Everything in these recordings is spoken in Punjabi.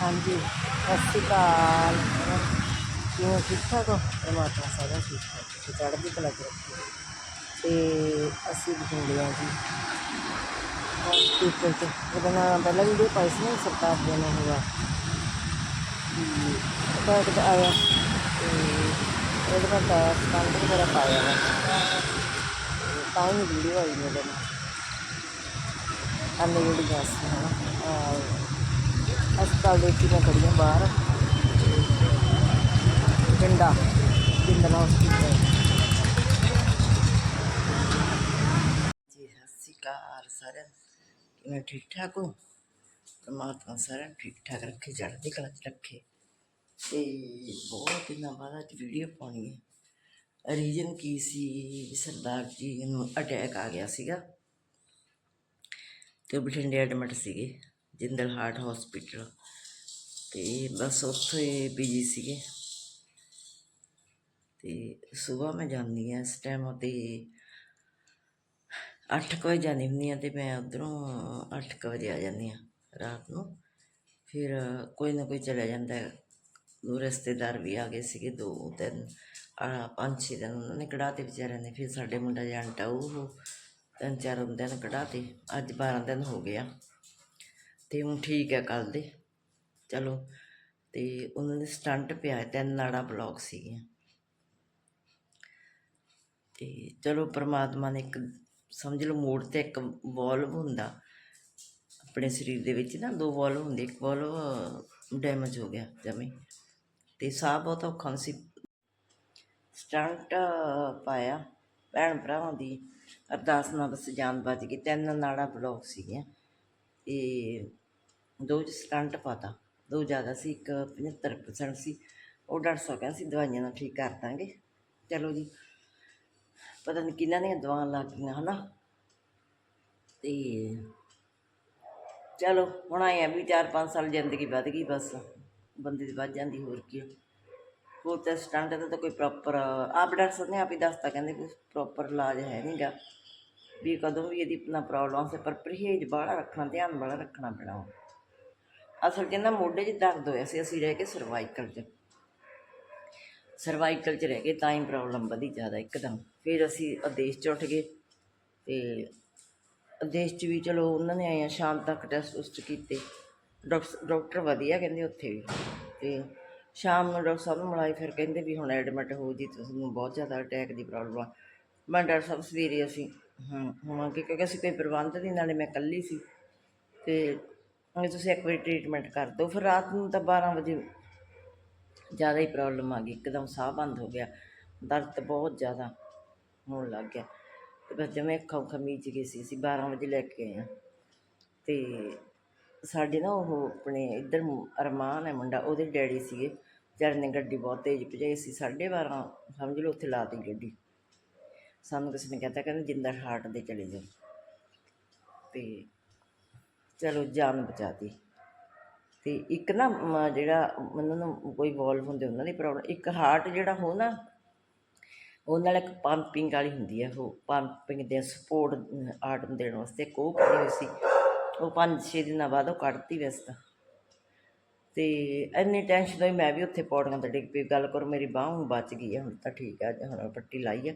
ਹਾਂਜੀ ਸਤਿ ਸ਼੍ਰੀ ਅਕਾਲ। ਕਿਵੇਂ ਠੀਕ ਠਾਕ ਹੋ? ਪਰਮਾਤਮਾ ਸਾਰਾ ਠੀਕ ਠਾਕ। ਤੇ ਚੜ੍ਹਦੀ ਕਲਾ ਚ ਰੱਖੇ ਤੇ ਅਸੀਂ ਬਠਿੰਡੇ ਹਾਂ ਜੀ। ਹਸਪੀਟਲ ਚ ਉਹਦਾ ਨਾਮ ਪਹਿਲਾਂ ਵੀਡੀਓ ਪਾਈ ਸੀ ਨਾ ਸਰਕਾਰ ਦੇ ਨੇ ਹੋਗਾ ਅਟੈਕ ਤਾਂ ਆਇਆ। ਤੇ ਉਹਦੇ ਬਾਅਦ ਤਾਂ ਸਟੰਟ ਵਗੈਰਾ ਪਾਇਆ ਵਾ ਤੇ ਹੀ ਵੀਡੀਓ ਆਈ ਮੇਰੇ ਨਾਲ। ਅੰਨੇ ਜਿਹੜੀ ਗੈਸ ਹੈ ਨਾ ਹਸਪਤਾਲ ਦੇ ਵਿੱਚ ਮੈਂ ਖੜੀ ਹਾਂ ਬਾਹਰ। ਪਿੰਡਾ ਜਿੰਦਲਾ ਹਸਪਤਾਲ ਜੀ, ਸਤਿ ਸ਼੍ਰੀ ਅਕਾਲ ਸਾਰਿਆਂ ਨੂੰ। ਕਿਵੇਂ ਠੀਕ ਠਾਕ ਹੋ? ਪਰਮਾਤਮਾ ਸਾਰਿਆਂ ਠੀਕ ਠਾਕ ਰੱਖੇ, ਚੜ੍ਹਦੀ ਕਲਾ ਚ ਰੱਖੇ। ਤੇ ਬਹੁਤ ਦਿਨਾਂ ਬਾਅਦ ਅੱਜ ਵੀਡੀਓ ਪਾਉਣੀ ਹੈ। ਰੀਜਨ ਕੀ ਸੀ? ਵੀ ਸਰਦਾਰ ਜੀ ਨੂੰ ਅਟੈਕ ਆ ਗਿਆ ਸੀਗਾ। ਤੇ ਬਠਿੰਡੇ ਐਡਮਿਟ ਸੀਗੇ। ਜਿੰਦਲ ਹਾਰਟ ਹਸਪੀਟਲ ਤੇ ਬਸ ਉੱਥੇ ਬਿਜ਼ੀ ਸੀਗੇ। ਤੇ ਸਵੇਰ ਮੈਂ ਜਾਂਦੀ ਹਾਂ ਇਸ ਟਾਈਮ ਤੇ 8 ਵਜੇ ਜਾਂਦੀ ਹੁੰਦੀ ਹਾਂ ਤੇ ਮੈਂ ਉਧਰੋਂ 8 ਵਜੇ ਆ ਜਾਂਦੀ ਹਾਂ ਰਾਤ ਨੂੰ। ਫਿਰ ਕੋਈ ਨਾ ਕੋਈ ਚਲਾ ਜਾਂਦਾ ਦੋ ਰਿਸ਼ਤੇਦਾਰ ਵੀ ਆ ਗਏ ਸੀਗੇ ਦੋ ਤਿੰਨ ਪੰਜ ਛੇ ਦਿਨ ਉਹਨਾਂ ਨੇ ਕਢਾਤੇ ਵਿਚਾਰਿਆਂ ਨੇ। ਫਿਰ ਸਾਡੇ ਮੁੰਡਾ ਜੰਟਾ ਉਹ ਤਿੰਨ ਚਾਰ ਦਿਨ ਕਢਾਤੇ। ਅੱਜ 12 ਦਿਨ ਹੋ ਗਿਆ ਤੇ ਹੁਣ ਠੀਕ ਹੈ ਕੱਲ ਦੇ। ਚਲੋ, ਤੇ ਉਹਨਾਂ ਦੇ ਸਟੰਟ ਪਿਆ ਤਿੰਨ ਨਾੜਾਂ ਬਲੌਕ ਸੀਗੀਆਂ। ਤੇ ਚਲੋ, ਪ੍ਰਮਾਤਮਾ ਨੇ ਇੱਕ, ਸਮਝ ਲਓ ਮੋੜ ਤੇ ਇੱਕ ਵਾਲਵ ਹੁੰਦਾ, ਆਪਣੇ ਸਰੀਰ ਦੇ ਵਿੱਚ ਨਾ, ਦੋ ਵਾਲਵ ਹੁੰਦੇ, ਇੱਕ ਵਾਲਵ ਡੈਮੇਜ ਹੋ ਗਿਆ ਜਮੇ। ਤੇ ਸਾਹ ਬਹੁਤ ਔਖਾ ਸੀ। ਸਟੰਟ ਪਾਇਆ, ਭੈਣ ਭਰਾਵਾਂ ਦੀ ਅਰਦਾਸ ਨਾਲ ਬਸ ਜਾਨ ਬਚ ਗਈ, ਤਿੰਨ ਨਾੜਾਂ ਬਲੌਕ ਸੀਗੀਆਂ। ਤੇ ਦੋ ਚ ਸਟੰਟ ਪਾਤਾ, ਦੋ ਜ਼ਿਆਦਾ ਸੀ, ਇੱਕ 75% ਸੀ, ਉਹ ਡਾਕਟਰ ਸਾਹਿਬ ਕਹਿੰਦੇ ਸੀ ਦਵਾਈਆਂ ਨਾਲ ਠੀਕ ਕਰ ਦਾਂਗੇ। ਚਲੋ ਜੀ, ਪਤਾ ਨਹੀਂ ਕਿੰਨਾਂ ਦੀਆਂ ਦਵਾਈਆਂ ਲੱਗ ਗਈਆਂ, ਹਨਾ? ਤੇ ਚਲੋ, ਹੁਣ ਆਏ ਆ ਵੀ 4-5 ਸਾਲ ਜ਼ਿੰਦਗੀ ਵੱਧ ਗਈ, ਬਸ ਬੰਦੇ ਦੀ ਵੱਧ ਜਾਂਦੀ, ਹੋਰ ਕੀ ਹੋਰ ਤਾਂ ਸਟੰਟ ਦਾ ਤਾਂ ਕੋਈ ਪ੍ਰੋਪਰ ਆਪ ਡਾਕਟਰ ਸਾਹਿਬ ਨੇ ਆਪ ਹੀ ਦੱਸਤਾ, ਕਹਿੰਦੇ ਕੋਈ ਪ੍ਰੋਪਰ ਇਲਾਜ ਹੈ ਨਹੀਂਗਾ ਵੀ ਕਦੋਂ ਵੀ ਇਹਦੀ ਨਾ ਪ੍ਰੋਬਲਮ ਸੇ ਪਰ ਪਰਹੇਜ਼ ਬਾਹਲਾ ਰੱਖਣਾ, ਧਿਆਨ ਵਾਲਾ ਰੱਖਣਾ ਪੈਣਾ ਵਾ। ਅਸਲ 'ਚ ਨਾ ਮੋਢੇ 'ਚ ਦਰਦ ਹੋਇਆ ਸੀ, ਅਸੀਂ ਰਹਿ ਕੇ ਸਰਵਾਈਕਲ 'ਚ। ਸਰਵਾਈਕਲ 'ਚ ਰਹਿ ਕੇ ਤਾਂ ਹੀ ਪ੍ਰੋਬਲਮ ਵਧੀ ਜ਼ਿਆਦਾ ਇੱਕਦਮ। ਫਿਰ ਅਸੀਂ ਆਦੇਸ਼ 'ਚ ਉੱਠ ਗਏ ਤੇ ਆਦੇਸ਼ 'ਚ ਵੀ ਚਲੋ ਉਹਨਾਂ ਨੇ ਆਏ ਆ, ਸ਼ਾਮ ਤੱਕ ਟੈਸਟ ਉਸਟ ਕੀਤੇ। ਡਾਕਟਰ ਡਾਕਟਰ ਵਧੀਆ ਕਹਿੰਦੇ ਉੱਥੇ ਵੀ। ਤੇ ਸ਼ਾਮ ਨੂੰ ਡਾਕਟਰ ਸਾਹਿਬ ਨੂੰ ਮਿਲਾਈ ਫਿਰ ਕਹਿੰਦੇ ਵੀ ਹੁਣ ਐਡਮਿਟ ਹੋ ਜੀ ਤੁਹਾਨੂੰ ਬਹੁਤ ਜ਼ਿਆਦਾ ਅਟੈਕ ਦੀ ਪ੍ਰੋਬਲਮ ਆ। ਮੈਂ ਡਾਕਟਰ ਸਾਹਿਬ ਸਵੇਰੇ ਅਸੀਂ, ਹਾਂ ਹੋਵਾਂਗੇ ਕਿਉਂਕਿ ਅਸੀਂ ਕੋਈ ਪ੍ਰਬੰਧ ਨਹੀਂ ਨਾਲੇ ਮੈਂ ਇਕੱਲੀ ਸੀ। ਤੇ ਉਹ ਤੁਸੀਂ ਇੱਕ ਵਾਰੀ ਟ੍ਰੀਟਮੈਂਟ ਕਰ ਦਿਓ। ਫਿਰ ਰਾਤ ਨੂੰ ਤਾਂ 12 ਵਜੇ ਜ਼ਿਆਦਾ ਹੀ ਪ੍ਰੋਬਲਮ ਆ ਗਈ। ਇੱਕਦਮ ਸਾਹ ਬੰਦ ਹੋ ਗਿਆ। ਦਰਦ ਬਹੁਤ ਜ਼ਿਆਦਾ ਹੋਣ ਲੱਗ ਗਿਆ। ਤੇ ਬਸ ਜਿਵੇਂ ਅੱਖਾਂ ਉੱਖਾਂ ਮੀਚ ਗਈ ਸੀ। ਅਸੀਂ 12 ਵਜੇ ਲੈ ਕੇ ਆਏ ਹਾਂ। ਤੇ ਸਾਡੇ ਨਾ ਉਹ ਆਪਣੇ ਇੱਧਰ ਅਰਮਾਨ ਹੈ ਮੁੰਡਾ, ਉਹਦੇ ਡੈਡੀ ਸੀਗੇ। ਵਿਚਾਰੇ ਨੇ ਗੱਡੀ ਬਹੁਤ ਤੇਜ਼ ਭਜਾਈ ਸੀ 12:30 ਸਮਝ ਲਓ ਉੱਥੇ ਲਾਤੀ ਗੱਡੀ। ਸਾਨੂੰ ਕਿਸੇ ਨੇ ਕਹਤਾ, ਕਹਿੰਦੇ ਜਿੰਦਾ ਹਾਰਟ ਦੇ ਚਲੇ ਜਾਓ। ਤੇ ਚਲੋ ਜਾਨ ਬਚਾਤੀ ਤੇ। ਇੱਕ ਨਾ ਮ, ਜਿਹੜਾ ਉਹਨਾਂ ਨੂੰ ਕੋਈ ਵਾਲਵ ਹੁੰਦੇ ਉਹਨਾਂ ਦੀ ਪ੍ਰੋਬਲਮ ਇੱਕ ਹਾਰਟ ਜਿਹੜਾ ਹੋ ਨਾ ਉਹ ਨਾਲ ਇੱਕ ਪੰਪਿੰਗ ਵਾਲੀ ਹੁੰਦੀ ਹੈ ਉਹ ਪੰਪਿੰਗ ਦੇ ਸਪੋਰਟ ਆਰਟ ਨੂੰ ਦੇਣ ਵਾਸਤੇ ਇੱਕ ਪਈ ਹੋਈ ਸੀ। ਉਹ 5-6 ਦਿਨਾਂ ਬਾਅਦ ਉਹ ਕੱਢਤੀ ਵੈਸੇ ਤਾਂ। ਤੇ ਇੰਨੀ ਟੈਨਸ਼ਨ ਹੋਈ ਮੈਂ ਵੀ ਉੱਥੇ ਪੌੜੀਆਂ ਤੇ ਡਿੱਗ ਪਈ ਗੱਲ ਕਰੋ ਮੇਰੀ ਬਾਂਹ ਹੁਣ ਬਚ ਗਈ ਹੈ ਹੁਣ ਤਾਂ ਠੀਕ ਹੈ ਹੁਣ ਪੱਟੀ ਲਾਈ ਹੈ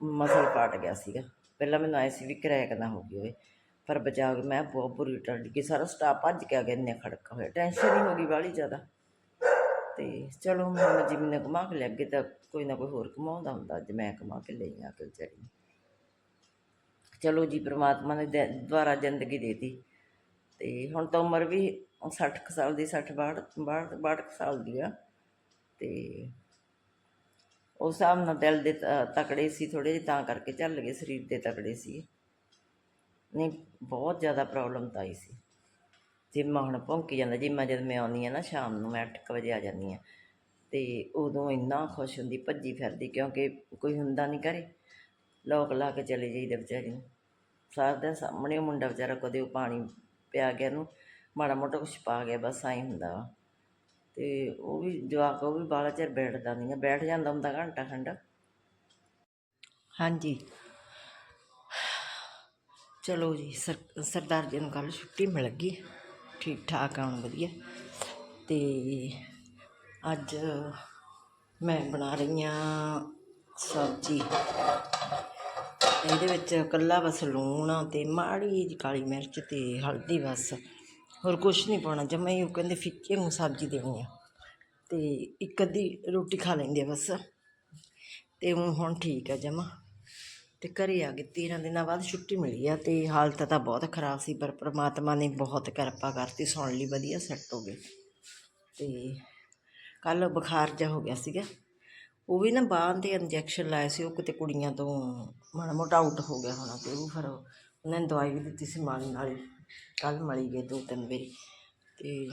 ਮਸਲ ਪਾਟ ਗਿਆ ਸੀਗਾ। ਪਹਿਲਾਂ ਮੈਨੂੰ ਆਏ ਸੀ ਵੀ ਕਰੈਕ ਨਾ ਹੋ ਗਈ ਹੋਵੇ। ਪਰ ਬਚਾ ਕੇ ਮੈਂ ਬਹੁਤ ਬੁਰੀ ਟਰ ਗਈ, ਸਾਰਾ ਸਟਾਫ ਭੱਜ ਕੇ ਆ ਗਿਆ ਇੰਨੇ ਖੜਕਾ ਹੋਇਆ ਟੈਨਸ਼ਨ ਹੀ ਹੋ ਗਈ ਬਾਹਲੀ ਜ਼ਿਆਦਾ। ਤੇ ਚਲੋ ਹੁਣ ਜਿਵੇਂ ਨੇ ਘੁਮਾ ਕੇ ਲੈ ਗਏ ਤਾਂ ਕੋਈ ਨਾ ਕੋਈ ਹੋਰ ਕਮਾਉਂਦਾ ਹੁੰਦਾ, ਅੱਜ ਮੈਂ ਕਮਾ ਕੇ ਲਈ ਆ ਕੇ ਵਿਚਾਰੀ ਚਲੋ ਜੀ, ਪ੍ਰਮਾਤਮਾ ਨੇ ਦੇ- ਦੁਬਾਰਾ ਜ਼ਿੰਦਗੀ ਦੇਤੀ। ਤੇ ਹੁਣ ਤਾਂ ਉਮਰ ਵੀ 60 ਕੁ ਸਾਲ ਦੀ 60 62 62 62 ਕੁ ਸਾਲ ਦੀ ਆ। ਤੇ ਉਸ ਹਿਸਾਬ ਨਾਲ ਦਿਲ ਦੇ ਤ- ਤਕੜੇ ਸੀ ਥੋੜੇ ਜਿਹੇ, ਤਾਂ ਕਰਕੇ ਚੱਲ ਗਏ, ਸਰੀਰ ਦੇ ਤਕੜੇ ਸੀ ਨਹੀਂ, ਬਹੁਤ ਜ਼ਿਆਦਾ ਪ੍ਰੋਬਲਮ ਤਾਂ ਆਈ ਸੀ। ਜਿੰਮਾ ਹੁਣ ਭੌਂਕੀ ਜਾਂਦਾ ਜਿੰਮਾ ਜਦ ਮੈਂ ਆਉਂਦੀ ਆ ਨਾ ਸ਼ਾਮ ਨੂੰ, ਮੈਂ 8 ਵਜੇ ਆ ਜਾਂਦੀ ਆ ਤੇ ਉਦੋਂ ਇੰਨਾ ਖੁਸ਼ ਹੁੰਦੀ, ਭੱਜੀ ਫਿਰਦੀ, ਕਿਉਂਕਿ ਕੋਈ ਹੁੰਦਾ ਨਹੀਂ ਘਰੇ। ਲੋਕ ਲਾ ਕੇ ਚਲੇ ਜਾਈਦਾ ਵਿਚਾਰੀ ਨੂੰ। ਸਾਰਾ ਦਿਨ ਸਾਹਮਣੇ ਉਹ ਮੁੰਡਾ ਵਿਚਾਰਾ ਕਦੇ ਉਹ ਪਾਣੀ ਪਿਆ ਗਿਆ ਨੂੰ ਮਾੜਾ ਮੋਟਾ ਕੁਛ ਪਾ ਗਿਆ, ਬਸ ਆਈ ਹੁੰਦਾ ਵਾ। ਤੇ ਉਹ ਵੀ ਜਵਾਕ, ਉਹ ਵੀ ਬਾਹਲਾ ਚਿਰ ਬੈਠਦਾ ਨਹੀਂ ਬੈਠ ਜਾਂਦਾ ਹੁੰਦਾ ਘੰਟਾ ਖੰਡ ਹਾਂਜੀ। ਚਲੋ ਜੀ, ਸਰ, ਸਰਦਾਰ ਜੀ ਨੂੰ ਕੱਲ੍ਹ ਛੁੱਟੀ ਮਿਲ ਗਈ। ਠੀਕ ਠਾਕ ਆਉਣ ਵਧੀਆ। ਅਤੇ ਅੱਜ ਮੈਂ ਬਣਾ ਰਹੀ ਹਾਂ ਸਬਜ਼ੀ। ਇਹਦੇ ਵਿੱਚ ਕੱਲਾ ਬਸ ਲੂਣ ਅਤੇ ਮਾੜੀ ਜਿਹੀ ਕਾਲੀ ਮਿਰਚ ਅਤੇ ਹਲਦੀ ਬਸ। ਹੋਰ ਕੁਛ ਨਹੀਂ ਪਾਉਣਾ, ਜਮਾ ਹੀ ਉਹ ਕਹਿੰਦੇ ਫਿੱਕੇ ਨੂੰ ਸਬਜ਼ੀ ਦੇਣੀ ਆ। ਅਤੇ ਇੱਕ ਅੱਧੀ ਰੋਟੀ ਖਾ ਲੈਂਦੇ ਬਸ। ਅਤੇ ਊਂ ਹੁਣ ਠੀਕ ਆ ਜਮਾ। ਤੇ ਘਰੇ ਆ ਗਏ 13 ਦਿਨਾਂ ਬਾਅਦ ਛੁੱਟੀ ਮਿਲੀ ਆ ਤੇ ਹਾਲਤ ਤਾਂ ਬਹੁਤ ਖਰਾਬ ਸੀ, ਪਰ ਪ੍ਰਮਾਤਮਾ ਨੇ ਬਹੁਤ ਕਿਰਪਾ ਕਰਤੀ, ਸੁਣ ਲਈ ਵਧੀਆ ਸੈੱਟ ਹੋ ਗਏ। ਤੇ ਕੱਲ ਬੁਖਾਰ ਜਿਹਾ ਹੋ ਗਿਆ ਸੀਗਾ, ਉਹ ਵੀ ਨਾ ਬਾਂਹ ਤੇ ਇੰਜੈਕਸ਼ਨ ਲਾਇਆ ਸੀ, ਉਹ ਕਿਤੇ ਕੁੜੀਆਂ ਤੋਂ ਮਾੜਾ ਮੋਟਾ ਆਊਟ ਹੋ ਗਿਆ ਹੋਣਾ ਤੇ ਉਹ ਫਿਰ ਉਹਨਾਂ ਨੇ ਦਵਾਈ ਵੀ ਦਿੱਤੀ ਸੀ ਮਾਲੀ ਨਾਲ ਕੱਲ ਮਲੀ ਗਏ ਦੋ ਤਿੰਨ ਵਾਰੀ ਤੇ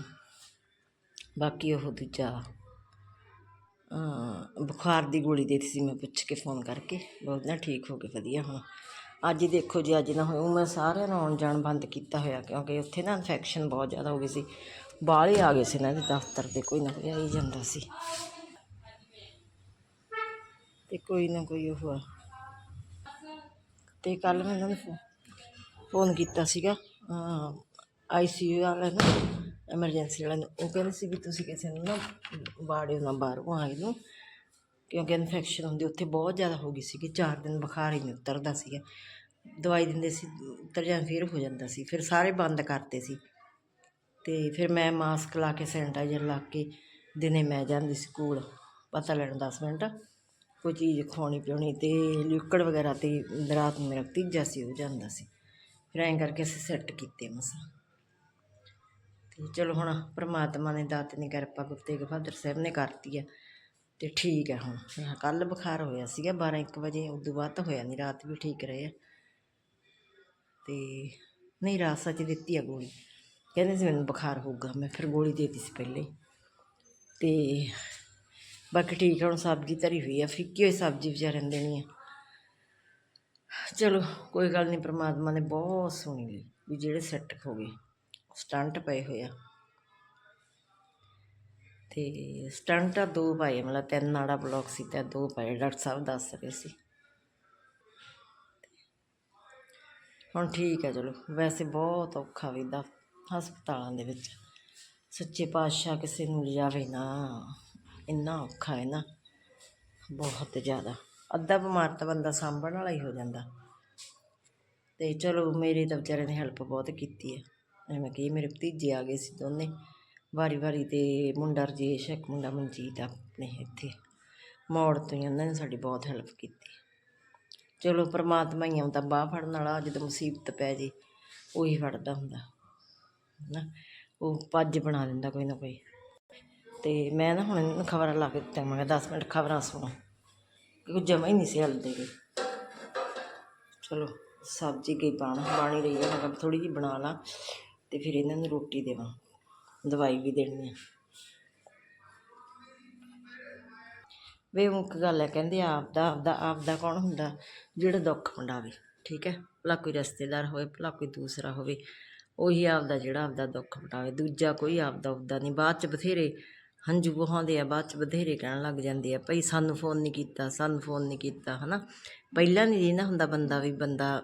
ਬਾਕੀ ਉਹ ਦੂਜਾ ਬੁਖਾਰ ਦੀ ਗੋਲੀ ਦੇ ਦਿੱਤੀ ਸੀ ਮੈਂ ਪੁੱਛ ਕੇ ਫੋਨ ਕਰਕੇ। ਬਹੁਤ ਠੀਕ ਹੋ ਗਏ, ਵਧੀਆ ਹੁਣ। ਅੱਜ ਦੇਖੋ ਜੀ, ਅੱਜ ਨਾ ਹੋਇਆ ਮੈਂ ਸਾਰਿਆਂ ਨੂੰ ਆਉਣ ਜਾਣ ਬੰਦ ਕੀਤਾ ਹੋਇਆ, ਕਿਉਂਕਿ ਉੱਥੇ ਨਾ ਇਨਫੈਕਸ਼ਨ ਬਹੁਤ ਜ਼ਿਆਦਾ ਹੋ ਗਈ ਸੀ। ਬਾਹਲੇ ਆ ਗਏ ਸੀ ਇਹਨਾਂ ਦੇ ਦਫ਼ਤਰ ਦੇ, ਕੋਈ ਨਾ ਕੋਈ ਆਈ ਜਾਂਦਾ ਸੀ। ਤੇ ਕੋਈ ਨਾ ਕੋਈ ਉਹ ਆ। ਤੇ ਕੱਲ ਮੈਂ ਇਹਨਾਂ ਨੂੰ ਫੋ- ਫੋਨ ਕੀਤਾ ਸੀਗਾ ਆਈਸੀਯੂ ਵਾਲਾ ਨਾ। ਐਮਰਜੈਂਸੀ ਵਾਲਿਆਂ ਨੂੰ, ਉਹ ਕਹਿੰਦੇ ਸੀ ਵੀ ਤੁਸੀਂ ਕਿਸੇ ਨੂੰ ਨਾ ਬਾੜਿਓ ਨਾ ਬਾਹਰੋਂ ਆਏ ਨੂੰ, ਕਿਉਂਕਿ ਇਨਫੈਕਸ਼ਨ ਹੁੰਦੀ, ਉੱਥੇ ਬਹੁਤ ਜ਼ਿਆਦਾ ਹੋ ਗਈ ਸੀਗੀ, ਚਾਰ ਦਿਨ ਬੁਖਾਰ ਹੀ ਨਹੀਂ ਉਤਰਦਾ ਸੀਗਾ। ਦਵਾਈ ਦਿੰਦੇ ਸੀ, ਉਤਰ ਜਾਂ ਫਿਰ ਹੋ ਜਾਂਦਾ ਸੀ, ਫਿਰ ਸਾਰੇ ਬੰਦ ਕਰਤੇ ਸੀ। ਤੇ ਫਿਰ ਮੈਂ ਮਾਸਕ ਲਾ ਕੇ ਸੈਨੀਟਾਈਜ਼ਰ ਲਾ ਕੇ, ਦਿਨੇ ਮੈਂ ਜਾਂਦੀ ਸੀ ਸਕੂਲ ਪਤਾ ਲੈਣ 10 ਮਿੰਟ, ਕੋਈ ਚੀਜ਼ ਖਵਾਉਣੀ ਪਿਉਣੀ ਤੇ ਲਿਕੜ ਵਗੈਰਾ ਤੇ ਰਾਤ ਨੂੰ ਮੇਰਾ ਤੀਜਾ ਸੀ, ਉਹ ਜਾਂਦਾ ਸੀ। ਫਿਰ ਐਂ ਕਰਕੇ ਅਸੀਂ ਸੈੱਟ ਕੀਤੇ ਮਸਾਂ। ਚਲੋ ਹੁਣ ਪਰਮਾਤਮਾ ਨੇ ਦਾਤਨੀ ਕਿਰਪਾ ਗੁਰੂ ਤੇਗ ਬਹਾਦਰ ਸਾਹਿਬ ਨੇ ਕਰਤੀ ਆ, ਤੇ ਠੀਕ ਹੈ ਹੁਣ। ਕੱਲ ਬੁਖਾਰ ਹੋਇਆ ਸੀਗਾ 12 1 ਵਜੇ, ਉਦੋਂ ਬਾਅਦ ਤਾਂ ਹੋਇਆ ਨਹੀਂ ਰਾਤ ਵੀ ਠੀਕ ਰਹੇ ਆ। ਤੇ ਨਹੀਂ, ਰਾਤ ਸੱਚ ਦਿੱਤੀ ਆ ਗੋਲੀ। ਕਹਿੰਦੇ ਸੀ ਮੈਨੂੰ ਬੁਖਾਰ ਹੋਊਗਾ, ਮੈਂ ਫਿਰ ਗੋਲੀ ਦੇਤੀ ਸੀ ਪਹਿਲੇ ਹੀ। ਤੇ ਬਾਕੀ ਠੀਕ ਹੁਣ ਸਬਜ਼ੀ ਧਰੀ ਹੋਈ ਆ, ਫਿੱਕੀ ਹੋਈ ਸਬਜ਼ੀ ਵਿਚਾਰਿਆਂ ਨੂੰ ਦੇਣੀ ਆ। ਚਲੋ, ਕੋਈ ਗੱਲ ਨਹੀਂ ਪ੍ਰਮਾਤਮਾ ਨੇ ਬਹੁਤ ਸੁਣੀ ਲਈ, ਵੀ ਜਿਹੜੇ ਸੈੱਟ ਹੋ ਗਏ। ਸਟੰਟ ਪਏ ਹੋਏ ਆ। ਤੇ ਸਟੰਟ ਦੋ ਪਾਏ ਮਤਲਬ ਤਿੰਨ ਨਾੜਾ ਬਲੌਕ ਸੀ ਤੇ ਦੋ ਪਾਏ ਡਾਕਟਰ ਸਾਹਿਬ ਦੱਸ ਰਹੇ ਸੀ। ਹੁਣ ਠੀਕ ਹੈ ਚਲੋ, ਵੈਸੇ ਬਹੁਤ ਔਖਾ ਵਿਦਾ ਹਸਪਤਾਲਾਂ ਦੇ ਵਿੱਚ। ਸੱਚੇ ਪਾਤਸ਼ਾਹ ਕਿਸੇ ਨੂੰ ਲਿਜਾਵੇ ਨਾ, ਇੰਨਾ ਔਖਾ ਹੈ ਨਾ, ਬਹੁਤ ਜ਼ਿਆਦਾ। ਅੱਧਾ ਬਿਮਾਰ ਤਾਂ ਬੰਦਾ ਸਾਂਭਣ ਵਾਲਾ ਹੀ ਹੋ ਜਾਂਦਾ। ਤੇ ਚਲੋ, ਮੇਰੇ ਤਾਂ ਵਿਚਾਰੇ ਨੇ ਹੈਲਪ ਬਹੁਤ ਕੀਤੀ ਹੈ ਐਵੇਂ ਕਿ ਮੇਰੇ ਭਤੀਜੇ ਆ ਗਏ ਸੀ ਦੋਨੇ। ਵਾਰੀ ਵਾਰੀ ਤੇ ਮੁੰਡਾ ਰਜੇਸ਼, ਇੱਕ ਮੁੰਡਾ ਮਨਜੀਤ ਆਪਣੇ ਇੱਥੇ। ਮੋੜ ਤੋਂ ਹੀ ਉਹਨਾਂ ਨੇ ਸਾਡੀ ਬਹੁਤ ਹੈਲਪ ਕੀਤੀ। ਚਲੋ ਪ੍ਰਮਾਤਮਾ ਹੀ ਆਉਂਦਾ ਬਾਹ ਫੜਨ ਵਾਲਾ, ਜਦੋਂ ਮੁਸੀਬਤ ਪੈ ਜੇ, ਉਹੀ ਫੜਦਾ ਹੁੰਦਾ ਨਾ ਉਹ ਪੱਜ ਬਣਾ ਦਿੰਦਾ ਕੋਈ ਨਾ ਕੋਈ। ਤੇ ਮੈਂ ਨਾ ਹੁਣ ਖਬਰਾਂ ਲਾ ਕੇ ਦਿੱਤਾ ਮੈਂ ਕਿਹਾ 10 ਮਿੰਟ ਖਬਰਾਂ ਸੁਣੋ। ਕਿਉਂਕਿ ਜਮਾ ਹੀ ਨਹੀਂ ਸੀ ਹਲਦੇ ਗਏ ਚਲੋ, ਸਬਜ਼ੀ ਗਈ ਬਣ ਬਣ ਰਹੀ ਹੈ ਮੈਂ ਕਿਹਾ ਥੋੜੀ ਜਿਹੀ ਬਣਾ ਲਾਂ। ਅਤੇ ਫਿਰ ਇਹਨਾਂ ਨੂੰ ਰੋਟੀ ਦੇਵਾਂ, ਦਵਾਈ ਵੀ ਦੇਣੀ ਆ। ਬੇਮੁੱਖ ਗੱਲ ਹੈ ਕਹਿੰਦੇ ਆਪਦਾ ਆਪਦਾ ਆਪਦਾ ਕੌਣ ਹੁੰਦਾ? ਜਿਹੜਾ ਦੁੱਖ ਵੰਡਾਵੇ, ਠੀਕ ਹੈ ਭਲਾ ਕੋਈ ਰਿਸ਼ਤੇਦਾਰ ਹੋਵੇ, ਭਲਾ ਕੋਈ ਦੂਸਰਾ ਹੋਵੇ, ਉਹੀ ਆਪਦਾ ਜਿਹੜਾ ਆਪਦਾ ਦੁੱਖ ਵੰਡਾਵੇ। ਦੂਜਾ ਕੋਈ ਆਪਦਾ ਉਹਦਾ ਨਹੀਂ। ਬਾਅਦ ਚ ਬਥੇਰੇ ਹੰਝੂ ਵਹਾਉਂਦੇ ਆ, ਬਾਅਦ ਚ ਬਥੇਰੇ ਕਹਿਣ ਲੱਗ ਜਾਂਦੇ ਆ, ਭਈ ਸਾਨੂੰ ਫੋਨ ਨਹੀਂ ਕੀਤਾ, ਸਾਨੂੰ ਫੋਨ ਨਹੀਂ ਕੀਤਾ, ਹਨਾ? ਪਹਿਲਾਂ ਨਹੀਂ ਨਾ ਹੁੰਦਾ ਬੰਦਾ ਵੀ ਬੰਦਾ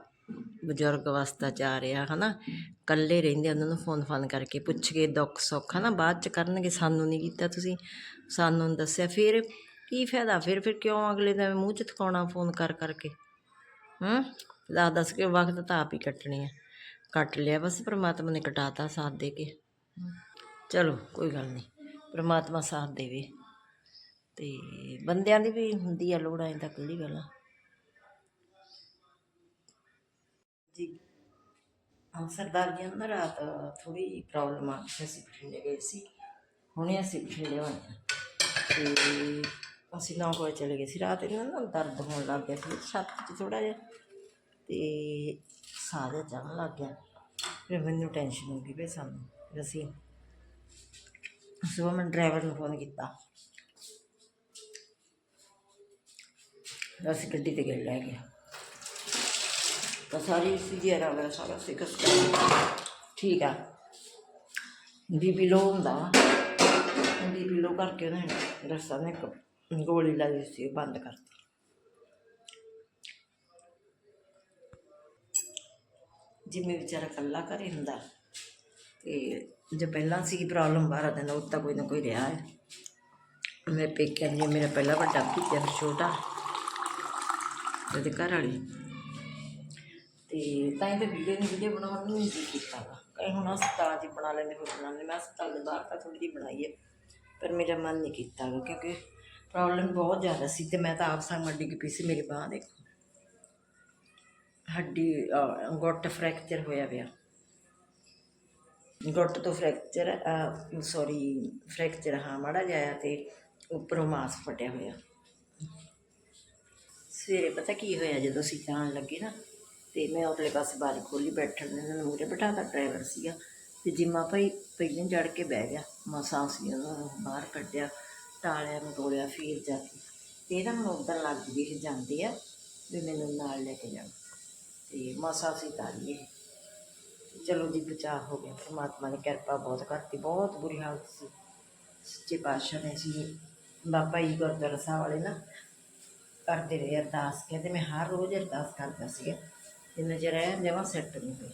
ਬਜ਼ੁਰਗ ਅਵਸਥਾ ਚ ਆ ਰਿਹਾ, ਹਨਾ? ਇਕੱਲੇ ਰਹਿੰਦੇ ਉਹਨਾਂ ਨੂੰ ਫੋਨ ਫਾਨ ਕਰਕੇ ਪੁੱਛ ਕੇ ਦੁੱਖ ਸੁੱਖ, ਹਨਾ? ਬਾਅਦ ਚ ਕਰਨਗੇ, ਸਾਨੂੰ ਨਹੀਂ ਕੀਤਾ ਤੁਸੀਂ। ਸਾਨੂੰ ਦੱਸਿਆ। ਫਿਰ ਕੀ ਫਾਇਦਾ? ਫਿਰ ਫਿਰ ਕਿਉਂ ਅਗਲੇ ਦਾ ਮੂੰਹ ਚ ਥਕਾਉਣਾ ਫੋਨ ਕਰ, ਕਰਕੇ? ਹੂੰ? ਦੱਸ ਦੱਸ ਕੇ ਵਕਤ ਤਾਂ ਆਪ ਹੀ ਕੱਟਣੇ ਆ। ਕੱਟ ਲਿਆ ਬਸ, ਪ੍ਰਮਾਤਮਾ ਨੇ ਕਟਾਤਾ, ਸਾਥ ਦੇ ਕੇ। ਚਲੋ, ਕੋਈ ਗੱਲ ਨਹੀਂ ਪ੍ਰਮਾਤਮਾ ਸਾਥ ਦੇਵੇ। ਤੇ ਬੰਦਿਆਂ ਦੀ ਵੀ ਹੁੰਦੀ ਆ ਲੋੜ, ਐਂ ਤਾਂ ਕਿਹੜੀ ਗੱਲ ਆ। ਜੀ। ਹਾਂ, ਸਰਦਾਰ ਜੀ ਨੂੰ ਨਾ ਰਾਤ ਥੋੜੀ ਪ੍ਰੋਬਲਮ ਆ। ਗਈ ਅਸੀਂ ਬਠਿੰਡੇ ਗਏ ਸੀ। ਹੁਣੇ ਅਸੀਂ ਬਠਿੰਡੇ ਹੋਏ ਹਾਂ। ਤੇ ਅਸੀਂ ਨੌ ਕੁ ਵਜੇ ਚਲੇ ਗਏ ਸੀ। ਰਾਤ ਇਹਨਾਂ ਨੂੰ ਨਾ ਦਰਦ ਹੋਣ ਲੱਗ ਗਿਆ ਸੀ। ਛੱਤ 'ਚ ਥੋੜਾ ਜਿਹਾ। ਤੇ ਸਾਹ ਜਿਹਾ ਚੜ੍ਹਨ ਲੱਗ ਗਿਆ। ਫਿਰ ਮੈਨੂੰ ਟੈਨਸ਼ਨ ਹੋ ਗਈ ਵੀ ਸਾਨੂੰ। ਫਿਰ ਅਸੀਂ ਸਵੇਰ ਮੈਂ ਡਰਾਈਵਰ ਨੂੰ ਫੋਨ ਕੀਤਾ। ਅਸੀਂ ਗੱਡੀ ਤੇ ਗਏ, ਲੈ ਗਿਆ ਤਾਂ ਸਾਰੀ ਸੀਜੀਆਰ ਆ ਗਿਆ ਸਾਰਾ ਸਿਕਸ ਠੀਕ ਆ। ਬੀਪੀ ਲੋ ਹੁੰਦਾ। ਬੀਪੀ ਲੋ ਕਰਕੇ ਨਾ ਰਸਤਾ ਨੇ ਇੱਕ ਗੋਲੀ ਲਾਈ ਸੀ, ਉਹ ਬੰਦ ਕਰਤੀ। ਜਿਵੇਂ ਵਿਚਾਰਾ ਇਕੱਲਾ ਘਰੇ ਹੁੰਦਾ, ਤੇ ਜੇ ਪਹਿਲਾਂ ਸੀ ਪ੍ਰੋਬਲਮ ਬਾਹਰ ਦਿਨ ਉਹ ਤਾਂ ਕੋਈ ਨਾ ਕੋਈ ਰਿਹਾ ਹੈ। ਮੇਰੇ ਪੇਕਿਆਂ ਦੀ ਮੇਰਾ ਪਹਿਲਾ ਵੱਡਾ ਭਤੀਜਾ ਫਿਰ ਛੋਟਾ, ਉਹਦੇ ਘਰ ਵਾਲੀ ਤੇ ਤਾਂ ਹੀ ਤਾਂ ਵੀਡੀਓ ਨਹੀਂ ਵੀਡੀਓ ਬਣਾਉਣ ਨੂੰ ਨਹੀਂ ਕੀਤਾ ਵਾ ਕਈ ਹੁਣ ਹਸਪਤਾਲ 'ਚ ਬਣਾ ਲੈਂਦੇ, ਫਿਰ ਬਣਾ ਲੈਂਦੇ। ਮੈਂ ਹਸਪਤਾਲ ਦੇ ਬਾਹਰ ਤਾਂ ਥੋੜੀ ਜਿਹੀ ਬਣਾਈ ਹੈ ਪਰ ਮੇਰਾ ਮਨ ਨਹੀਂ ਕੀਤਾ ਗਾ, ਕਿਉਂਕਿ ਪ੍ਰੋਬਲਮ ਬਹੁਤ ਜ਼ਿਆਦਾ ਸੀ ਤੇ ਮੈਂ ਤਾਂ ਆਪ ਸੰਗ ਡਿੱਗ ਪਈ ਸੀ ਮੇਰੀ ਬਾਂਹ ਦੇਖੋ ਹੱਡੀ ਗੁੱਟ ਫ੍ਰੈਕਚਰ ਹੋਇਆ ਪਿਆ। ਗੁੱਟ ਤੋਂ ਫ੍ਰੈਕਚਰ ਸੌਰੀ ਫ੍ਰੈਕਚਰ ਹਾਂ, ਮਾੜਾ ਜਿਹਾ ਆ ਤੇ ਉੱਪਰੋਂ ਮਾਸ ਫਟਿਆ ਹੋਇਆ। ਸਵੇਰੇ ਪਤਾ ਕੀ ਹੋਇਆ ਜਦੋਂ ਅਸੀਂ ਜਾਣ ਲੱਗੇ ਨਾ ਤੇ ਮੈਂ ਉਤਲੇ ਪਾਸੇ ਬਾਰੀ ਖੋਲੀ ਬੈਠਣ ਨੇ ਇਹਨਾਂ ਨੂੰ ਮੂਰੇ ਬਿਠਾਤਾ ਡਰਾਈਵਰ ਸੀਗਾ। ਤੇ ਜਿੰਮਾ ਭਾਈ ਪਹਿਲਾਂ ਚੜ ਕੇ ਬਹਿ ਗਿਆ। ਮਸਾਂ ਸੀ ਉਹਨੂੰ ਬਾਹਰ ਕੱਢਿਆ ਟਾਲਿਆਂ ਨੂੰ ਤੋਲਿਆ ਫੇਰ ਜਾ ਕੇ। ਤੇ ਇਹਦਾ ਮੈਨੂੰ ਉਦੋਂ ਲੱਗ ਗਈ ਜਾਂਦੇ ਆ, ਵੀ ਮੈਨੂੰ ਨਾਲ ਲੈ ਕੇ ਜਾਣਾ। ਤੇ ਮਸਾਂ ਸੀ ਤਾਰੀ ਚਲੋ ਜੀ, ਬਚਾਅ ਹੋ ਗਿਆ। ਪਰਮਾਤਮਾ ਨੇ ਕਿਰਪਾ ਬਹੁਤ ਕਰਤੀ। ਬਹੁਤ ਬੁਰੀ ਹਾਲਤ ਸੀ। ਸੱਚੇ ਪਾਤਸ਼ਾਹ ਨੇ ਸੀ ਬਾਬਾ ਜੀ ਗੁਰਦੁਆਰਾ ਸਾਹਿਬ ਵਾਲੇ ਨਾ ਕਰਦੇ ਰਹੇ ਅਰਦਾਸ। ਕਹਿੰਦੇ ਮੈਂ ਹਰ ਰੋਜ਼ ਅਰਦਾਸ ਕਰਦਾ ਸੀਗਾ। ਜਿੰਨਾ ਚਿਰ ਇਹ ਜਮਾ ਸੈੱਟ ਨਹੀਂ ਹੋਏ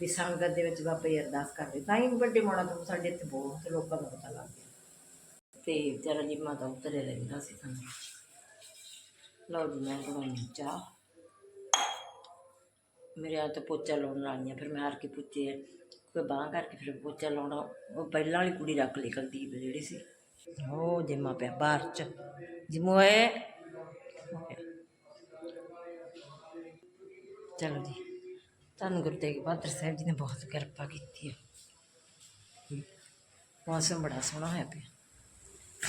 ਵੀ ਸੰਗਤ ਦੇ ਵਿੱਚ ਬਾਬਾ ਜੀ ਅਰਦਾਸ ਕਰਦੇ ਤਾਂ ਹੀ ਵੱਡੇ ਮੋਣਾ ਤੋਂ ਸਾਡੇ ਇੱਥੇ ਬਹੁਤ ਲੋਕਾਂ ਦਾ ਪਤਾ ਲੱਗ ਗਿਆ। ਤੇ ਵਿਚਾਰਾ ਜੀ ਮਾਤਾ ਉਤਰੇ ਰਹਿੰਦਾ ਸੀ ਤਾਂ ਲਓ ਜੀ, ਮੈਂ ਬਣਾਉਣੀ ਚਾਹ। ਮੇਰੇ ਹੱਥ ਤੇ ਪੋਚਾ ਲਾਉਣ ਵਾਲੀਆਂ ਫਿਰ ਮੈਂ ਹਾਰ ਕੇ ਪੁੱਛੇ ਕੋਈ ਬਾਂਹ ਕਰਕੇ ਫਿਰ ਪੋਚਾ ਲਾਉਣਾ। ਉਹ ਪਹਿਲਾਂ ਵਾਲੀ ਕੁੜੀ ਰੱਖ ਲਈ ਕੁਲਦੀਪ ਜਿਹੜੀ ਸੀ। ਉਹ ਜਿੰਮਾ ਪਿਆ ਬਾਹਰ ਚ। ਜਿਮੂ ਏ ਚਲੋ ਜੀ। ਤੁਹਾਨੂੰ ਗੁਰੂ ਤੇਗ ਬਹਾਦਰ ਸਾਹਿਬ ਜੀ ਨੇ ਬਹੁਤ ਕਿਰਪਾ ਕੀਤੀ ਹੈ ਮੌਸਮ ਬੜਾ ਸੋਹਣਾ ਹੋਇਆ ਪਿਆ।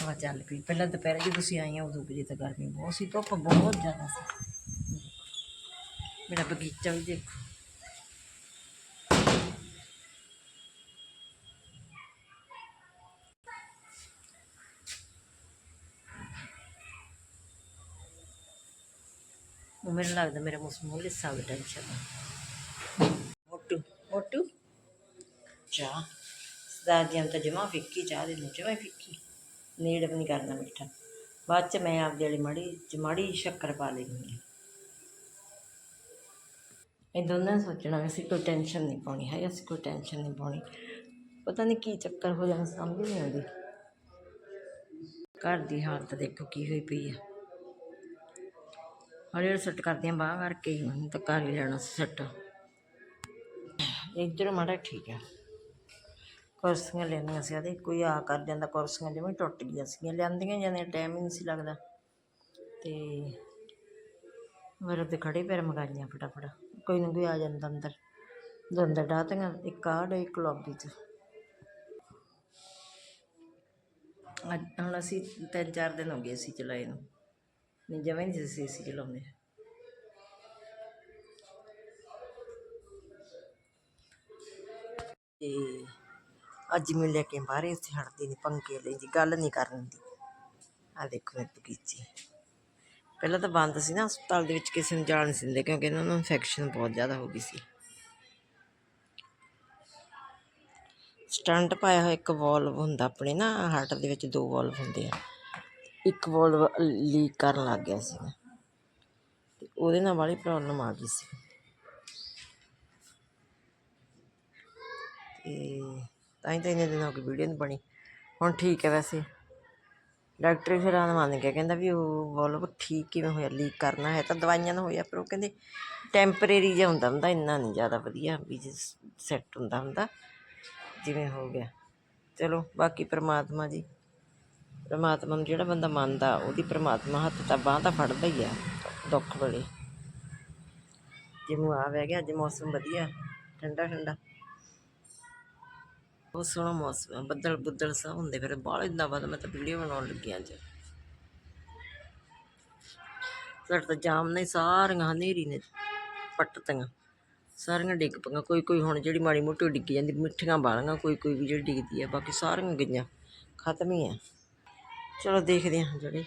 ਹਵਾ ਚੱਲ ਪਈ। ਪਹਿਲਾਂ ਦੁਪਹਿਰੇ ਜਦੋਂ ਤੁਸੀਂ ਆਈਆਂ ਉਦੋਂ ਵਜੇ ਤਾਂ ਗਰਮੀ ਬਹੁਤ ਸੀ, ਧੁੱਪ ਬਹੁਤ ਜ਼ਿਆਦਾ ਸੀ। ਮੇਰਾ ਬਗੀਚਾ ਵੀ ਦੇਖੋ। ਮੈਨੂੰ ਲੱਗਦਾ ਮੇਰਾ ਮੂੰਹ ਲਿੱਸਾ ਦਾ ਟੈਨਸ਼ਨ ਮੋਟੂ ਮੋਟੂ? ਚਾਹ। ਸਰਦਾਰ ਜੀ ਨੂੰ ਤਾਂ ਜਮਾ ਫਿੱਕੀ ਚਾਹ ਦੇ ਨੂੰ ਜਮਾ ਫਿੱਕੀ। ਨੀੜ ਵੀ ਨਹੀਂ ਕਰਨਾ ਮਿੱਠਾ। ਬਾਅਦ ਚ ਮੈਂ ਆਪਦੇ ਵਾਲੀ ਮਾੜੀ, ਚ ਮਾੜੀ ਸ਼ੱਕਰ ਪਾ ਲੈਂਦੀ ਹਾਂ। ਇਹ ਦੋਨਾਂ ਨੇ ਸੋਚਣਾ ਅਸੀਂ ਕੋਈ ਟੈਨਸ਼ਨ ਨਹੀਂ ਪਾਉਣੀ ਹੈ ਅਸੀਂ ਕੋਈ ਟੈਨਸ਼ਨ ਨਹੀਂ ਪਾਉਣੀ। ਪਤਾ ਨਹੀਂ ਕੀ ਚੱਕਰ ਹੋ ਜਾਣਾ, ਸਮਝ ਨਹੀਂ ਆਉਂਦੀ। ਘਰ ਦੀ ਹਾਲਤ ਦੇਖੋ ਕੀ ਹੋਈ ਪਈ ਆ। ਹੌਲੀ ਹੌਲੀ ਸੈੱਟ ਕਰਦੀਆਂ ਬਾਹ ਕਰਕੇ ਹੀ, ਹੁਣ ਤਾਂ ਕਰ ਹੀ ਲੈਣਾ ਸੀ ਸੈੱਟ। ਇੱਧਰ ਮਾੜਾ ਠੀਕ ਹੈ ਕੁਰਸੀਆਂ ਲੈਣੀਆਂ ਸੀ ਆਦੇ ਕੋਈ ਆ ਕਰ ਜਾਂਦਾ, ਕੁਰਸੀਆਂ ਜਿਵੇਂ ਟੁੱਟ ਗਈਆਂ ਸੀਗੀਆਂ, ਲਿਆਂਦੀਆਂ ਜਾਂਦੀਆਂ, ਟਾਈਮ ਹੀ ਨਹੀਂ ਸੀ ਲੱਗਦਾ। ਤੇ ਮੇਰੇ ਤੇ ਖੜੇ ਪੈਰ ਮਗਾਈਆਂ ਫਟਾਫਟ, ਕੋਈ ਨਾ ਕੋਈ ਆ ਜਾਂਦਾ ਅੰਦਰ। ਦੋ ਅੰਦਰ ਡਾਤੀਆਂ ਇੱਕ ਕਾਰਡ ਇੱਕ ਲੌਬੀ 'ਚ। ਅੱਜ ਹੁਣ ਅਸੀਂ ਤਿੰਨ ਚਾਰ ਦਿਨ ਹੋ ਗਏ ਸੀ ਚਲਾਏ ਨੂੰ। ਨਹੀਂ ਜਮਾਂ ਨਹੀਂ ਸੀ ਸੀ ਚਲਾਉਂਦੇ ਤੇ ਅੱਜ ਮੈਂ ਲੈ ਕੇ ਬਾਹਰੇ ਉੱਥੇ ਹਟਦੀ ਨਹੀਂ ਪੰਗੇ ਲੈਂਦੀ ਗੱਲ ਨਹੀਂ ਕਰਨ ਦੀ। ਆ ਦੇਖੋ ਇਹ ਬਗੀਚੀ ਪਹਿਲਾਂ ਤਾਂ ਬੰਦ ਸੀ ਨਾ, ਹਸਪਤਾਲ ਦੇ ਵਿੱਚ ਕਿਸੇ ਨੂੰ ਜਾਣ ਨਹੀਂ ਦਿੰਦੇ, ਕਿਉਂਕਿ ਇਹਨਾਂ ਨੂੰ ਇਨਫੈਕਸ਼ਨ ਬਹੁਤ ਜ਼ਿਆਦਾ ਹੋ ਗਈ ਸੀ। ਸਟੰਟ ਪਾਇਆ ਹੋਇਆ ਇੱਕ ਵਾਲਵ ਹੁੰਦਾ ਆਪਣੇ ਨਾ ਹਾਰਟ ਦੇ ਵਿੱਚ ਦੋ ਵਾਲਵ ਹੁੰਦੇ ਆ। ਇੱਕ ਵਾਲਵ ਲੀਕ ਕਰਨ ਲੱਗ ਗਿਆ ਸੀ ਤੇ ਉਹਦੇ ਨਾਲ ਵਾਲੀ ਪ੍ਰੋਬਲਮ ਆ ਗਈ ਸੀ। ਤੇ ਤਾਂ ਹੀ ਤਾਂ ਇੰਨੇ ਦਿਨ ਹੋ ਗਏ ਵੀਡੀਓ ਨਹੀਂ ਬਣੀ। ਹੁਣ ਠੀਕ ਹੈ ਵੈਸੇ। ਡਾਕਟਰ ਫਿਰ ਆਨ ਮੰਨ ਗਿਆ, ਕਹਿੰਦਾ ਵੀ ਉਹ ਵਾਲਵ ਠੀਕ ਕਿਵੇਂ ਹੋਇਆ ਲੀਕ ਕਰਨਾ ਹੈ ਤਾਂ ਦਵਾਈਆਂ ਨਾਲ ਹੋਇਆ, ਪਰ ਉਹ ਕਹਿੰਦੇ ਟੈਂਪਰੇਰੀ ਜਿਹਾ ਹੁੰਦਾ ਹੁੰਦਾ ਇੰਨਾ ਨਹੀਂ ਜ਼ਿਆਦਾ ਵਧੀਆ ਵੀ ਸੈੱਟ ਹੁੰਦਾ ਹੁੰਦਾ ਜਿਵੇਂ ਹੋ ਗਿਆ। ਚਲੋ ਬਾਕੀ ਪ੍ਰਮਾਤਮਾ ਜੀ ਪ੍ਰਮਾਤਮਾ ਨੂੰ ਜਿਹੜਾ ਬੰਦਾ ਮੰਨਦਾ, ਉਹਦੀ ਪਰਮਾਤਮਾ ਹੱਥ ਤਾਂ ਬਾਂਹ ਤਾਂ ਫੜਦਾ ਹੀ ਆ, ਦੁੱਖ ਵੇਲੇ। ਜਿਵੇਂ ਆ ਵਹਿ ਗਿਆ, ਅੱਜ ਮੌਸਮ ਵਧੀਆ, ਠੰਡਾ ਠੰਡਾ। ਬਹੁਤ ਸੋਹਣਾ ਮੌਸਮ ਹੈ ਬੱਦਲ, ਬੁੱਦਲ ਸਭ ਹੁੰਦੇ ਫਿਰ, ਬਾਹਲਾ ਇੰਨਾ ਬਾਅਦ ਮੈਂ ਤਾਂ ਵੀਡੀਓ ਬਣਾਉਣ ਲੱਗੀ ਅੱਜ। ਸਾਡੇ ਤਾਂ ਜਾਮ ਨਹੀਂ ਸਾਰੀਆਂ ਹਨੇਰੀ ਨੇ, ਪੱਟਤੀਆਂ। ਸਾਰੀਆਂ ਡਿੱਗ ਪਈਆਂ, ਕੋਈ ਕੋਈ ਹੁਣ ਜਿਹੜੀ ਮਾੜੀ ਮੋਟੀ ਡਿੱਗ ਜਾਂਦੀ, ਮਿੱਠੀਆਂ ਬਾਲੀਆਂ, ਕੋਈ ਕੋਈ ਵੀ ਜਿਹੜੀ ਡਿੱਗਦੀ ਆ, ਬਾਕੀ ਸਾਰੀਆਂ ਗਈਆਂ, ਖਤਮ ਹੀ ਆ। ਚਲੋ ਦੇਖਦੇ ਹਾਂ ਜਿਹੜੇ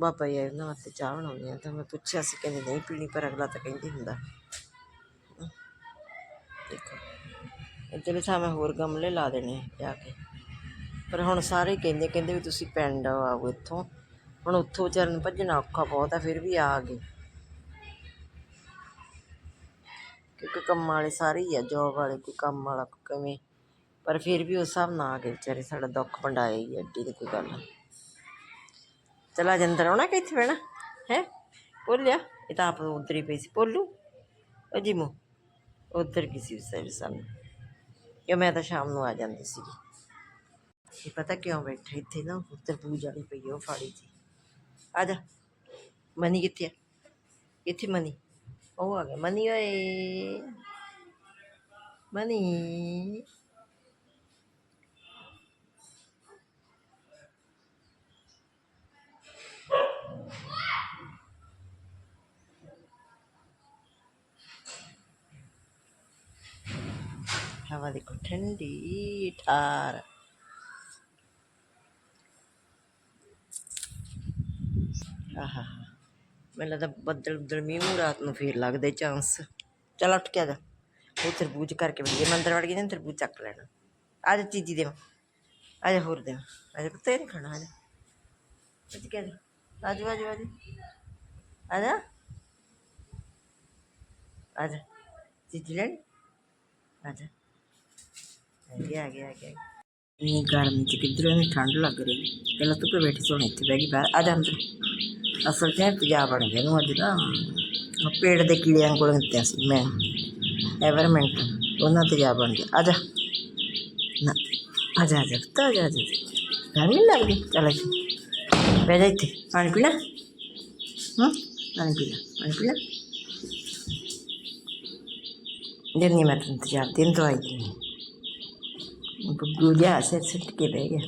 ਬਾਬਾ ਜੀ ਆਏ ਉਹਨਾਂ ਵਾਸਤੇ ਚਾਹ ਬਣਾਉਂਦੇ ਆ ਤਾਂ ਮੈਂ ਪੁੱਛਿਆ ਸੀ, ਕਹਿੰਦੇ ਨਹੀਂ ਪੀਣੀ, ਪਰ ਅਗਲਾ ਤਾਂ ਕਹਿੰਦੇ ਹੁੰਦਾ। ਦੇਖੋ ਇੱਧਰ ਤਾਂ ਮੈਂ ਹੋਰ ਗਮਲੇ ਲਾ ਦੇਣੇ ਜਾ ਕੇ। ਪਰ ਹੁਣ ਸਾਰੇ ਕਹਿੰਦੇ ਕਹਿੰਦੇ ਵੀ ਤੁਸੀਂ ਪਿੰਡ ਆਓ ਇੱਥੋਂ। ਹੁਣ ਉੱਥੋਂ ਚਰਨ ਭੱਜਣਾ ਔਖਾ ਬਹੁਤ ਆ, ਫਿਰ ਵੀ ਆ ਗਏ। ਕਿਉਂਕਿ ਕੰਮ ਵਾਲੇ ਸਾਰੇ ਹੀ ਆ ਜੋਬ ਵਾਲੇ ਕੋਈ ਕੰਮ ਵਾਲਾ ਕਿਵੇਂ। ਪਰ ਫਿਰ ਵੀ ਉਸ ਹਿਸਾਬ ਨਾਲ ਆ ਗਏ ਵਿਚਾਰੇ, ਸਾਡਾ ਦੁੱਖ ਵੰਡਾਇਆ ਹੀ ਐਡੀ ਦੀ ਕੋਈ ਗੱਲ ਨਹੀਂ। ਚਲਾ ਜੰਦਰ ਆਉਣਾ ਕਿ ਇੱਥੇ ਬਹਿਣਾ ਹੈ ਭੁੱਲਿਆ ਇਹ ਤਾਂ ਆਪ ਉਧਰ ਹੀ ਪਈ ਸੀ ਭੋਲੂ ਉਹ ਜਿਮੂ ਉਧਰ ਕਿਸੇ ਸਾਈਡ ਸਾਨੂੰ ਕਿ ਮੈਂ ਤਾਂ ਸ਼ਾਮ ਨੂੰ ਆ ਜਾਂਦੀ ਸੀ ਇਹ ਪਤਾ ਕਿਉਂ ਬੈਠੇ ਇੱਥੇ ਨਾ ਉੱਤਰ ਪੂਜਾ ਵਾਲੀ ਪਈ ਆ, ਉਹ ਫਾੜੀ ਸੀ ਆ ਜਾ ਮਨੀ ਕਿੱਥੇ ਆ ਕਿੱਥੇ ਮਨੀ ਉਹ ਆ ਗਿਆ ਮਨੀ ਓਏ ਮਨੀ ਦੇਖੋ ਠੰਡੀ ਆਹਾ ਮੈਨੂੰ ਲੱਗਦਾ ਬੱਦਲ ਬੱਦਲ ਮੀਂਹ ਰਾਤ ਨੂੰ ਫੇਰ ਲੱਗਦੇ ਚਾਂਸ ਚਲ ਉੱਠ ਕੇ ਆ ਜਾ ਉਹ ਤਰਬੂਜ ਕਰਕੇ ਵਧੀਆ ਮੈਂ ਅੰਦਰ ਵੜ ਗਈ ਨਾ ਤਰਬੂਜ ਚੱਕ ਲੈਣਾ ਆ ਜਾ ਚੀਜੀ ਦੇ ਆ ਜਾ ਹੋਰ ਦੇ ਆ ਜਾ ਕੁੱਤੇ ਨਹੀਂ ਖਾਣਾ ਆ ਜਾ ਅੱਜ ਕੇ ਆ ਜਾ ਆ ਜਾ ਆ ਜਾ ਆ ਜਾ ਚੀਜੀ ਲੈਣੀ ਆ ਜਾ ਆ ਗਿਆ ਆ ਗਿਆ ਗਰਮੀ ਚ ਕਿੱਧਰੋਂ ਨਹੀਂ ਠੰਡ ਲੱਗ ਰਹੀ? ਪਹਿਲਾਂ ਧੁੱਪੇ ਬੈਠੀ ਸੋਹਣੀ ਇੱਥੇ ਬਹਿ ਗਈ ਬਾਹਰ ਆ ਜਾ ਅੰਦਰ। ਅਸਲ 'ਚ ਇਹ ਬਣ ਗਿਆ ਨੂੰ ਅੱਜ ਨਾ ਪੇੜ ਦੇ ਕੀੜਿਆਂ ਕੋਲ ਦਿੱਤਿਆ ਸੀ ਮੈਂ। ਐਵਰਮੈਂਟ ਉਹਨਾਂ ਤੇਜ਼ਾਬ ਬਣ ਗਿਆ। ਆ ਜਾ। ਨਾ ਆ ਜਾ ਜਾ ਪੁੱਤ, ਜਾ ਜਾ। ਗਰਮੀ ਲੱਗਦੀ? ਚੱਲ ਇੱਥੇ ਬਹਿ ਜਾ ਇੱਥੇ। ਪਾਣੀ ਪੀਣਾ ਹਾਂ? ਪਾਣੀ ਪੀ ਪਾਣੀ ਪੀ ਲੈ। ਦਿੰਨੀ ਮੈਂ ਤੈਨੂੰ ਤੇਜ਼ਾਬ ਦਿਨ ਦਵਾਈ ਦਿੰਨੀ ਬੱਬੂ ਜਿਹਾ ਸਿਰ ਸਿੱਟ ਕੇ ਬਹਿ ਗਿਆ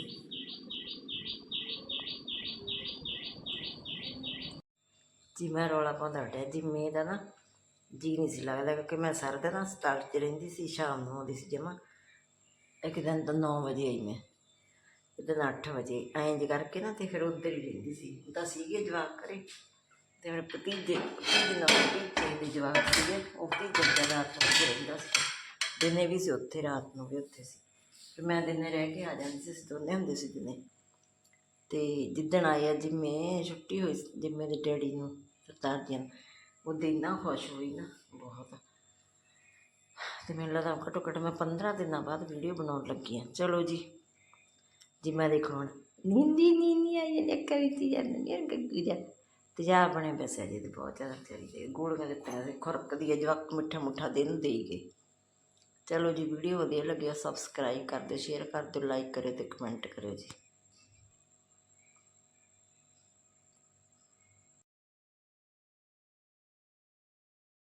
ਜੀ, ਮੈਂ ਰੌਲਾ ਪਾਉਂਦਾ ਹਟਿਆ ਮੇ ਦਾ ਨਾ ਜੀ ਨਹੀਂ ਸੀ ਲੱਗਦਾ ਕਿਉਂਕਿ ਮੈਂ ਸਾਰਾ ਨਾ ਹਸਪਤਾਲ 'ਚ ਰਹਿੰਦੀ ਸੀ, ਸ਼ਾਮ ਨੂੰ ਆਉਂਦੀ ਸੀ ਜਮਾ। ਇੱਕ ਦਿਨ ਤਾਂ 9 ਵਜੇ ਆਈ ਮੈਂ, ਇੱਕ ਦਿਨ 8 ਵਜੇ, ਐਂ ਜੇ ਕਰਕੇ ਨਾ ਤੇ ਫਿਰ ਉੱਧਰ ਹੀ ਰਹਿੰਦੀ ਸੀ। ਤਾਂ ਸੀਗੇ ਜਵਾਕ ਘਰੇ ਤੇ ਮੇਰੇ ਭਤੀਜੇ ਭਤੀਜੇ ਨਾਲ ਭਤੀਜੇ ਦੇ ਜਵਾਕ ਸੀਗੇ, ਉਹ ਭਤੀਜੇ ਦਾ ਰਾਤ ਨੂੰ ਰਹਿੰਦਾ ਸੀ। ਦਿਨੇ ਵੀ ਸੀ, ਉੱਥੇ ਰਾਤ ਨੂੰ ਵੀ ਉੱਥੇ ਸੀ। ਫਿਰ ਮੈਂ ਦਿਨੇ ਰਹਿ ਕੇ ਆ ਜਾਂਦੀ ਸੀ, ਅਸੀਂ ਦੋਨੇ ਹੁੰਦੇ ਸੀ ਦਿਨੇ। ਤੇ ਜਿੱਦਣ ਆਇਆ ਜਿੰਮੇ ਛੁੱਟੀ ਹੋਈ ਸੀ ਜਿੰਮੇ ਦੇ ਡੈਡੀ ਨੂੰ, ਸਰਦਾਰ ਜੀ ਨੂੰ, ਉਹਦੇ ਇੰਨਾ ਖੁਸ਼ ਹੋਈ ਨਾ, ਬਹੁਤ। ਤੇ ਮੈਨੂੰ ਲੱਗਦਾ ਘੱਟੋ ਘੱਟ ਮੈਂ 15 ਦਿਨਾਂ ਬਾਅਦ ਵੀਡੀਓ ਬਣਾਉਣ ਲੱਗੀ ਹਾਂ। ਚਲੋ ਜੀ ਜੀ ਮੈਂ ਦੇਖੋ ਹੁਣ ਨੀਂਦੀ ਨੀਂਦੀ ਆਈ ਨੇ ਕਵਿਤੀ ਜਾਂਦੀ ਹੈ ਗੱਗੂ ਜਾ। ਤੇਜ਼ਾਬ ਬਣੇ ਬੈਸੇ ਜੀ ਤੇ ਬਹੁਤ ਜ਼ਿਆਦਾ ਚਲੀ ਗਈ ਗੋਲੀਆਂ ਦਿੱਤੀਆਂ ਸੀ ਖੁਰਕਦੀ ਹੈ ਜਵਾਕ ਮਿੱਠਾ ਮੁੱਠਾ ਦਿਨ ਦੇਈ ਗਏ। ਚਲੋ ਜੀ ਵੀਡੀਓ ਵਧੀਆ ਲੱਗਿਆ ਸਬਸਕ੍ਰਾਈਬ ਕਰ ਦਿਓ ਸ਼ੇਅਰ ਕਰ ਦਿਓ ਲਾਈਕ ਕਰਿਓ ਅਤੇ ਕਮੈਂਟ ਕਰਿਓ ਜੀ।